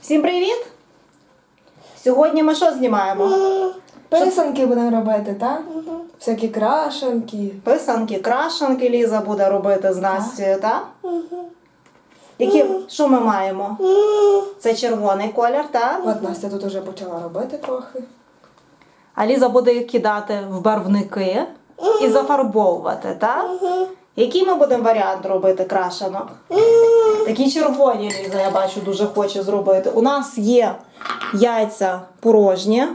Всім привіт! Сьогодні ми що знімаємо? Писанки будемо робити, так? Всякі крашенки. Писанки, крашенки Ліза буде робити з Настю, так? Які, що ми маємо? Це червоний колір, так? От Настя тут вже почала робити трохи. А Ліза буде їх кидати в барвники і зафарбовувати, так? Який ми будемо варіант робити крашенок? Такі червоні Ліза, я бачу, дуже хоче зробити. У нас є яйця порожні,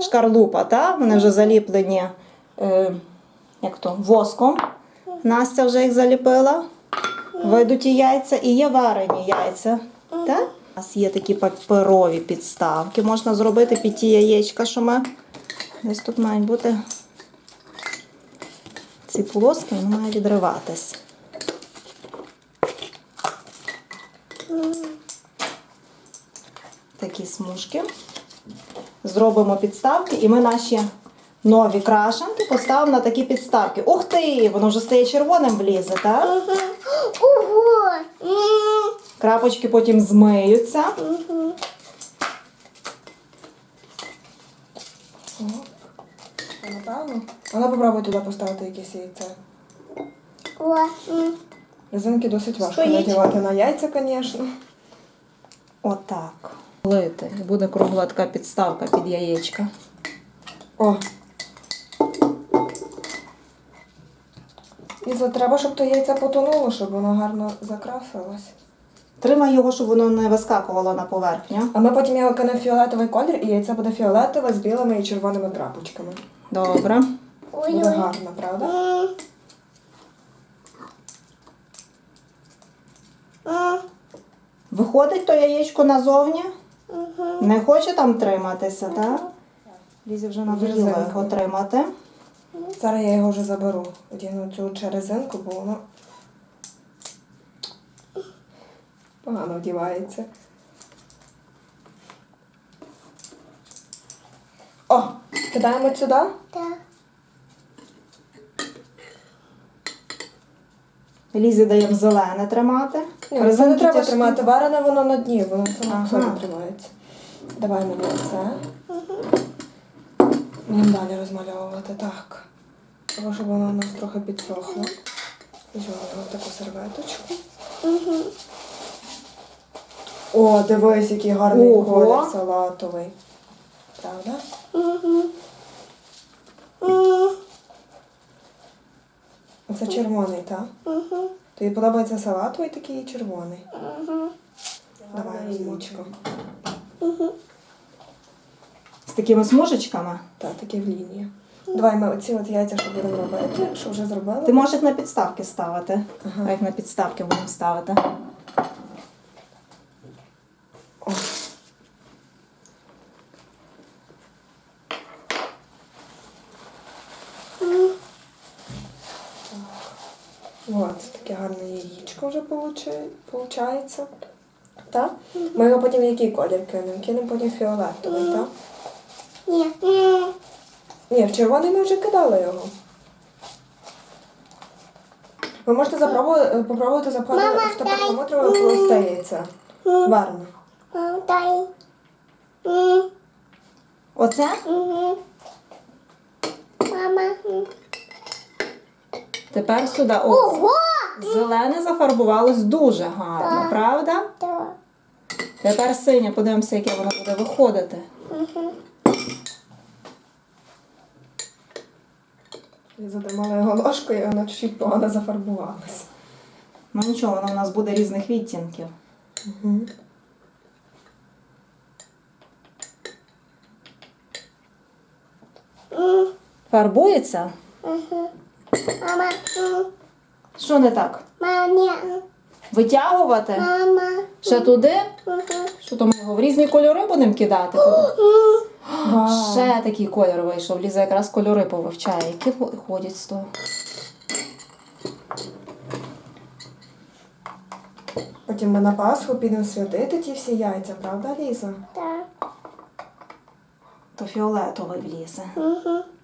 шкарлупа, так? Вони вже заліплені е, як то, воском. Настя вже їх заліпила. Видуті яйця і є варені яйця. Так? У нас є такі паперові підставки. Можна зробити під ті яєчка, що ми. Десь тут мають бути ці полоски, вони мають відриватись. Такі смужки. Зробимо підставки, і ми наші нові крашенки поставимо на такі підставки. Ух ти! Воно вже стає червоним влізе, так? Ого! Крапочки потім змиються. А напевно. А ну попробуй туди поставити якесь яйце. Резинки досить важко Стоїть. надівати на яйця, звісно. Отак. Лити. Буде кругла така підставка під яєчка. О. І треба, щоб то яйце потонуло, щоб воно гарно закрасилось. Тримай його, щоб воно не вискакувало на поверхню. А ми потім його кинемо в фіолетовий колір, і яйце буде фіолетове з білими і червоними крапочками. Добре. Буде гарно, правда? Виходить то яєчко назовні. Не хоче там триматися, так? Лізі вже надоїло його тримати. Зараз я його вже заберу. Одягну цю черезинку, бо воно погано вдівається. О, кидаємо сюди. Так. Лізі даємо зелене тримати. Ні, це не треба тяжкі. тримати, варене воно на дні, воно само Ага. собі тримається. Давай мені це. Будемо далі розмальовувати. Так. Того, щоб воно у нас трохи підсохло. Візьмемо таку серветочку. О, дивись, який гарний Ого. колір салатовий. Правда? Оце червоний, так? Тобі подобається салатовий такий і червоний. Давай яєчко. З такими смужечками. Так, такі в лінії. Давай ми оці от яйця, що будемо робити, що вже зробили. Ти можеш їх на підставки ставити. Ага. А як на підставки будемо ставити. О. От, таке гарне яєчко вже виходить. Так? Ми його потім в який колір кинемо? Кинемо потім фіолетовий, так? Ні. Ні, в червоний ми вже кидали його. Ви можете запробувати, попробувати запхати в дай. просте яйце. Варно. Дай. Оце? Мама. Тепер сюди. О, Ого! зелене зафарбувалось дуже гарно, Так. правда? Так. Тепер синє, подивимося, яке воно буде виходити. Я задимала його ложкою, і воно чуть погано зафарбувалося. Ну нічого, воно у нас буде різних відтінків. Угу. Фарбується? Мама. Що не так? Мама. Витягувати? Мама. Ще туди? Що то ми його в різні кольори будемо кидати? Вау. Ще такий колір вийшов. Ліза якраз кольори повивчає. Які ходять з того? Потім ми на Пасху підемо святити ті всі яйця, правда, Ліза? Так. То фіолетовий влізе. Які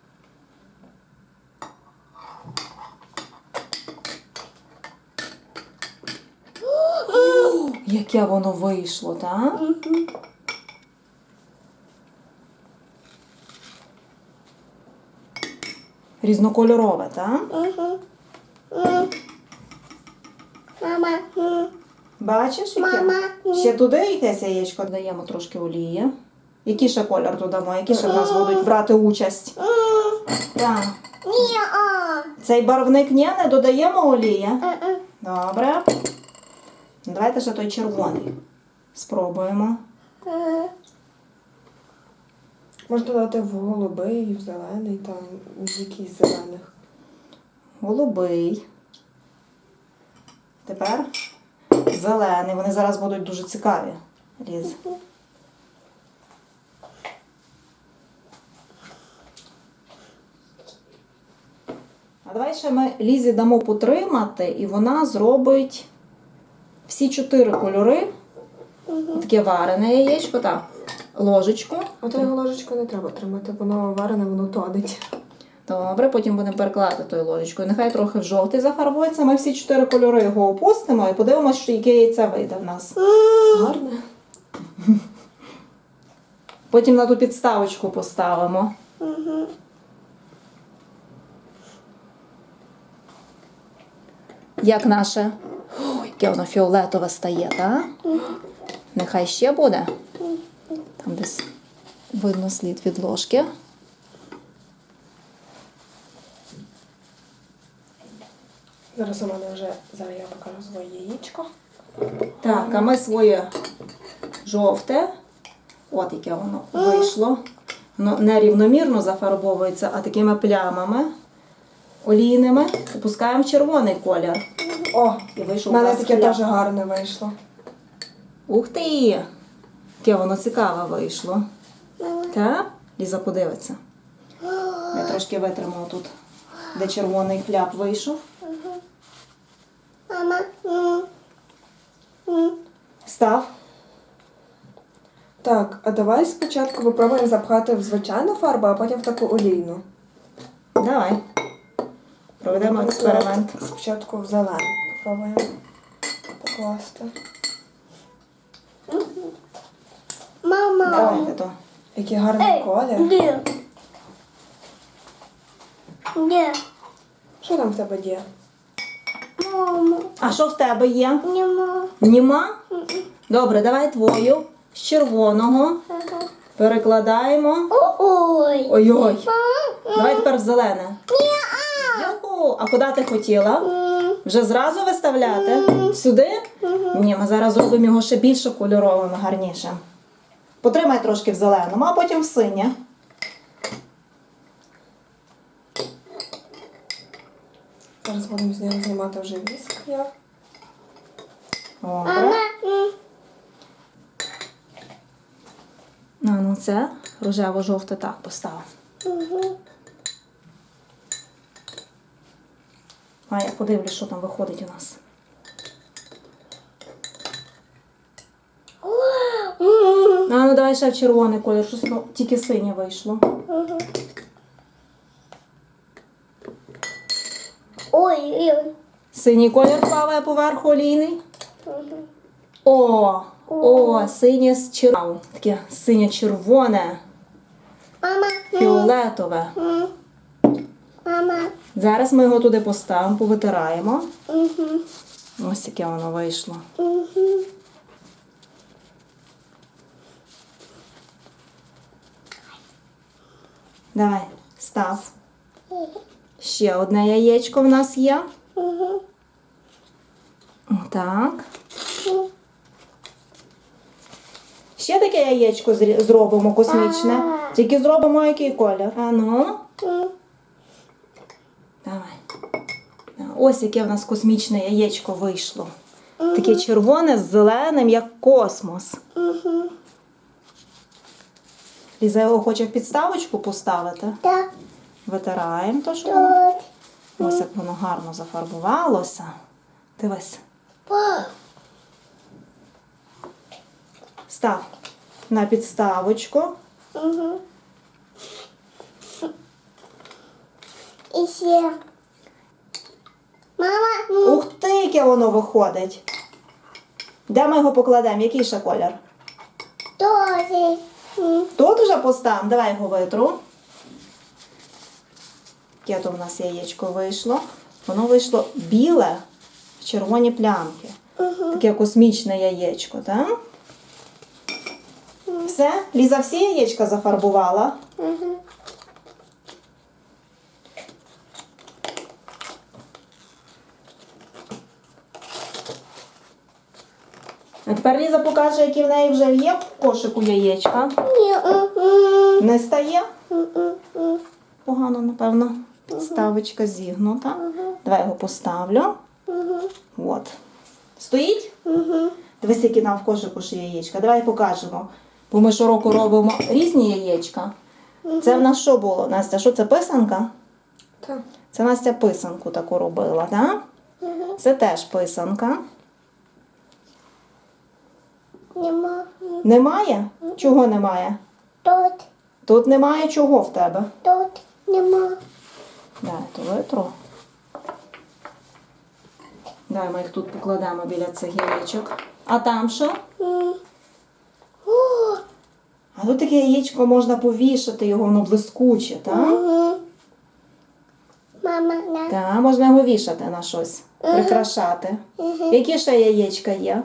яке воно вийшло, так? Різнокольорове, так? Мама. Бачиш, яке? Мама. Ще туди якесь яєчко даємо трошки олії. Який ще колір додамо? Які ще в нас будуть брати участь? Так. Цей барвник ні, не додаємо олії. Добре. Давайте ще той червоний. Спробуємо. Можна додати в голубий, в зелений, там в якийсь зелених. Голубий. Тепер зелений. Вони зараз будуть дуже цікаві. Ліз. А давай ще ми Лізі дамо потримати, і вона зробить всі чотири кольори. Таке варене яєчко, так. Ложечку. Ото його ложечку не треба тримати, воно варене, воно тонеть. Добре, потім будемо перекладати тою ложечкою. Нехай трохи в жовтий зафарбується. Ми всі чотири кольори його опустимо і подивимося, що яке яйце вийде в нас. Гарне. Потім на ту підставочку поставимо. Як наше. Яке воно фіолетове стає, так? Нехай ще буде. Там десь видно слід від ложки. Зараз у мене вже зараз я покажу своє яєчко. Так, а ми своє жовте. От яке воно вийшло. Воно не рівномірно зафарбовується, а такими плямами олійними. Опускаємо червоний колір. О, І у вийшов у мене таке хліб. дуже гарне вийшло. Ух ти! Яке воно цікаве вийшло. Так? Ліза подивиться. Я трошки витримала тут, де червоний хляб вийшов. Мама. М. М. Став. Так, а давай спочатку попробуємо запхати в звичайну фарбу, а потім в таку олійну. Давай. Проведемо експеримент. Спочатку в зелену попробуємо покласти. Мама. Давайте то. Який гарний колір. Де? Де? Що там в тебе є? Мама. А що в тебе є? Нема. Нема? Добре, давай твою з червоного перекладаємо. Ой. Ой-ой. Давай тепер в зелене. А куди ти хотіла? Вже зразу виставляти? Сюди? Ні, ми зараз зробимо його ще більше кольоровим, гарнішим. Потримай трошки в зеленому, а потім в синє. Зараз будемо з нього знімати вже віск. Я. Добре. Ну, ну це рожево-жовте так поставимо. А я подивлюсь, що там виходить у нас. А ну давай ще в червоний колір, щось ну, тільки синє вийшло. Ой, ой. Синій колір плаває поверху олійний. О, о, синє з червоним. Таке синє-червоне, Мама. фіолетове. Мама. Зараз ми його туди поставимо, повитираємо. Мгм. Ось яке воно вийшло. Мгм. Давай, став. Ще одне яєчко в нас є. Мгм. Так. Ще таке яєчко зробимо космічне. Тільки зробимо який колір. А ну. М. Давай. Да, Ось яке в нас космічне яєчко вийшло. Таке червоне з зеленим, як космос. Мгм. Ліза його хоче в підставочку поставити. Так. Витираємо то, що воно. Ось як воно гарно зафарбувалося. Дивись. Став на підставочку. Мгм. І ще. Мама. м. Ух ти, яке воно виходить. Де ми його покладемо? Який ще колір? Тоже. М, Тут уже поставимо. Давай його витру. Яке то в нас яєчко вийшло? Воно вийшло біле в червоні плямки. Таке космічне яєчко, так? Все? Ліза всі яєчка зафарбувала. мгм. А тепер Ліза покаже, які в неї вже є в кошику яєчка. Ні, Не стає? Погано, напевно. Підставочка зігнута. Давай його поставлю. От. Стоїть? Дивись, які нам в кошику ще яєчка. Давай покажемо. Бо ми щороку робимо різні яєчка. Це в нас що було, Настя? Що це писанка? Так. Це Настя писанку таку робила, так? Це теж писанка. Нема. Немає? Чого немає? Тут, Тут немає чого в тебе. тут нема. Дай, то витру. Дай ми їх тут покладемо біля цих яєчок. А там що? А тут таке яєчко можна повішати, його воно блискуче, так? Мама, на. Так, можна його вішати на щось, прикрашати. Які ще яєчка є?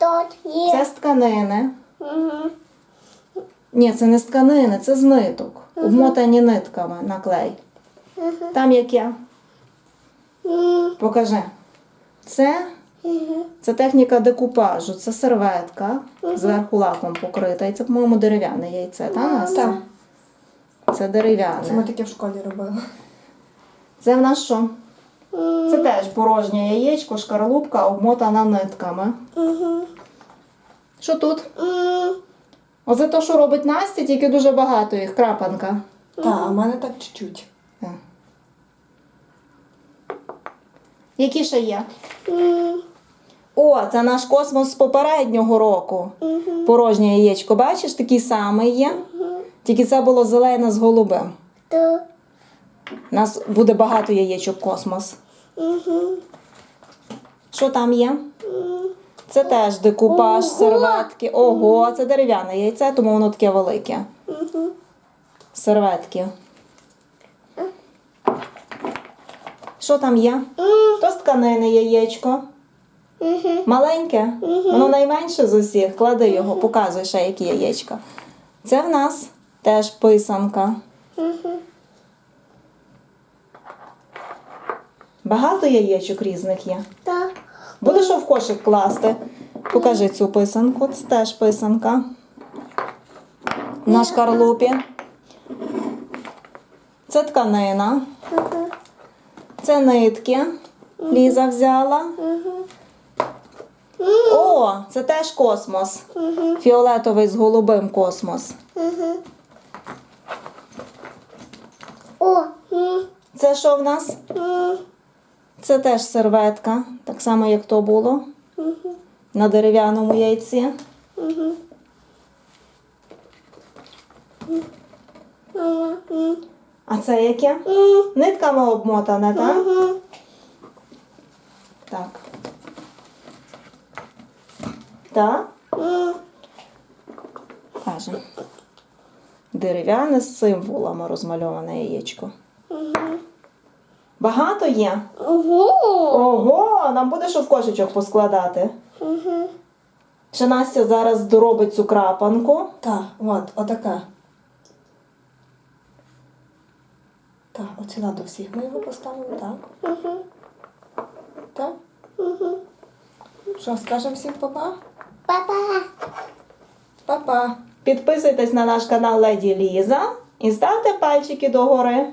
Тут є. Це з тканини. Мгм. Ні, це не з тканини, це з ниток. Обмотані нитками на клей. Там яке? М. Покажи. Це, Мгм. це техніка декупажу, це серветка, зверху лаком покрита. І це, по-моєму, дерев'яне яйце, так, Так. Це дерев'яне. Це ми таке в школі робили. Це в нас що? Це теж порожнє яєчко, шкарлупка обмотана нитками. Що тут? Оце то, що робить Настя, тільки дуже багато їх, крапанка. Так, а в мене так чуть-чуть. Так. Які ще є? О, це наш космос з попереднього року. Порожнє яєчко, бачиш, такий самий є. Тільки це було зелене з голубим. У нас буде багато яєчок космос. Мгм. Що там є? Це теж декупаж, Ого! серветки. Ого, це дерев'яне яйце, тому воно таке велике. Мгм. Серветки. Що там є? То з тканини яєчко. Маленьке, воно найменше з усіх. Клади його, показуй ще, які яєчка. Це в нас теж писанка. Багато яєчок різних є. Так. Будеш що в кошик класти? Покажи цю писанку. Це теж писанка. На шкарлупі. Це тканина. Це нитки. Ліза взяла. О, це теж космос. Фіолетовий з голубим космос. О. Це що в нас? Це теж серветка, так само, як то було Мгм. на дерев'яному яйці. М. А це яке? М. Нитками обмотане, так? Мгм. Так. Так? Каже. Дерев'яне з символами розмальоване яєчко. Багато є? Ого. Ого, нам буде що в кошечок поскладати. Мгм. Ще Настя зараз доробить цю крапанку. Так, от, отака. Так, оціла до всіх ми його поставимо, так? Мгм. Так? Мгм. Що, скажемо всім папа? Папа. Папа. Підписуйтесь на наш канал Леді Ліза і ставте пальчики догори.